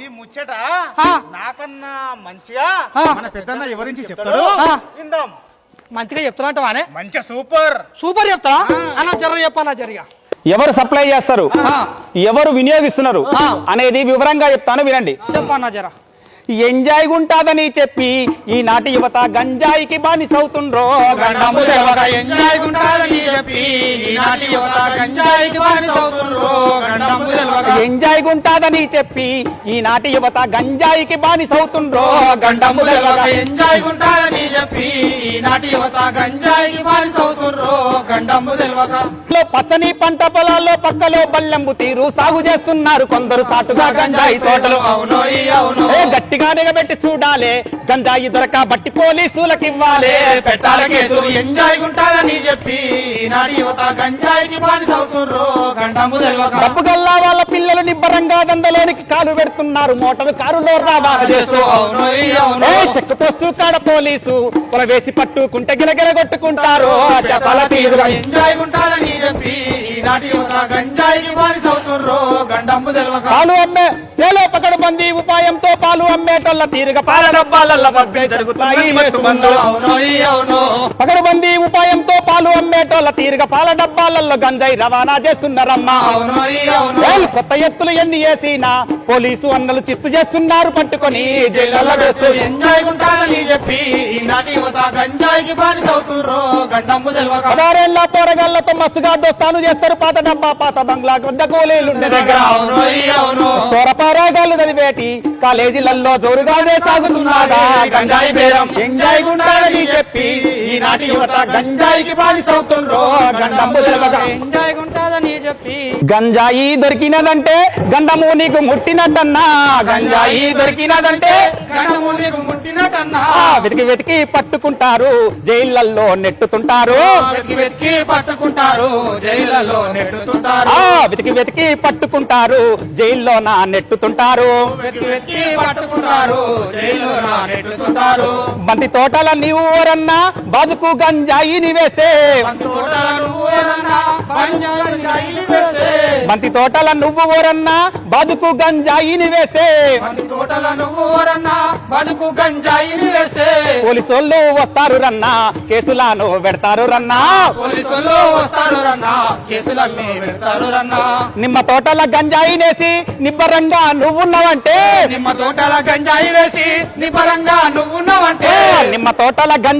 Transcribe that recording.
ఈ ముచ్చట. నాకన్నా మంచిగా. మన పెద్దన్న ఎవరించి చెప్తాడు. విందాం. మంచిగా చెప్తానంటావానే మంచి సూపర్. సూపర్ చెప్తా? అన్న జర చెప్పాలా జరిగా ఎవరు సప్లై చేస్తారు. ఎవరు వినియోగిస్తున్నారు. అనేది వివరంగా చెప్తాను వినండి. చెప్పన్నా జర ఎంజాయ్ గుంటాదని చెప్పి ఈనాటి యువత గంజాయికి బానిసవుతుండ్రో? ఎంజాయ్ గుంటాలని చెప్పి ఈనాటి యువత గంజాయికి బానిసవుతుండ్రో? ఎంజాయ్ గుంటాదని చెప్పి ఈనాటి యువత గంజాయికి బానిసవుతుండ్రో. గండము తెలవక ఎంజాయ్ గుంటాలని చెప్పి ఈనాటి యువత గంజాయికి బానిసవుతుండ్రో. గండము తెలవక. లో పచ్చని పంట పొలాల్లో పక్కలో బల్లెంబు తీరు సాగు చేస్తున్నారు కొందరు సాటుగా గంజాయి తోటలు. అవును అవును. ఏ గట్టిగా నిగబెట్టి చూడాలి. గంజాయి దొరక బట్టి పోలీసులకు ఇవ్వాలి పెట్టాల కేసు ఎంజాయ్ గుంటాలని చెప్పి ఈనాటి యువత గంజాయికి బానిసవుతుండ్రో. గండము తెలవక. డబ్బు గల్లా వాళ్ళ నిబ్బరంగా దందలోనికి కాలు పెడుతున్నారు. మోటారు కారులో చెక్ పోస్తూ కాడ పోలీసు పొల వేసి పట్టుకుంటే గిలగిల కొట్టుకుంటారు. పాలు అమ్మే చేలో పకడు. బంది ఉపాయంతో పాలు అమ్మేటోళ్ళ తీరుగా పాల డబ్బాలల్ల బగ్గే జరుగుతాయి మత్తు మందులు. అవును ఈ అవును. పకడ్బందీ ఉపాయంతో పాలు అమ్మేటోళ్ళ తీరుగా పాల డబ్బాలలో గంజాయి రవాణా చేస్తున్నారమ్మా. కొత్త ఎత్తులు ఎన్ని వేసినా పోలీసు అన్నలు చిత్తు చేస్తున్నారు పట్టుకొని. పదారేళ్ళ పోరగాళ్ళతో మస్తుగా దోస్తాను చేస్తారు పాత డబ్బా పాత బంగ్లా గుడ్డ కూలీలుండే దగ్గర. అవును ఈ చదివేటి కాలేజీలలో జోరుగానే సాగుతున్నాగా గంజాయి బేరం. ఎంజాయ్ గుండాలని చెప్పి ఈనాటి యువత గంజాయికి బానిసవుతుండ్రో గండము తెలవక ఎంజాయ్ గుంటాలని చెప్పి గంజాయి దొరికినదంటే గండము నీకు ముట్టినట్టన్నా. గంజాయి దొరికినదంటే గండము నీకు ముట్టినట్టన్నా. వెతికి వెతికి పట్టుకుంటారు జైళ్ళల్లో నెట్టుతుంటారు. వెతికి వెతికి పట్టుకుంటారు జైళ్ళలో నెట్టుతుంటారు. వెతికి వెతికి పట్టుకుంటారు జైల్లో నా నెట్టుతుంటారు. వెతికి వెతికి పట్టుకుంటారు జైల్లో నెట్టుతుంటారు. బంతి తోటల నీవు ఊరన్నా బాజుకు గంజాయిని వేస్తే. తోటల నువ్వు బంతి తోటల నువ్వు ఊరన్నా బాజుకు గంజాయిని వేస్తే మంది తోటల నువ్వు ఎవరన్నా బతుకు గంజాయిని వేస్తే పోలీసోళ్ళు వస్తారు రన్నా కేసులను పెడతారు రన్నా పోలీసులు వస్తారు రన్నా కేసులన్నీ పెడతారు రన్నా నిమ్మ తోటల గంజాయినేసి నిబ్బరంగా నువ్వున్నావంటే. నిమ్మ తోటల గంజాయి వేసి నిపరంగా నువ్వున్నావంటే. నిమ్మ తోటల గంజాయి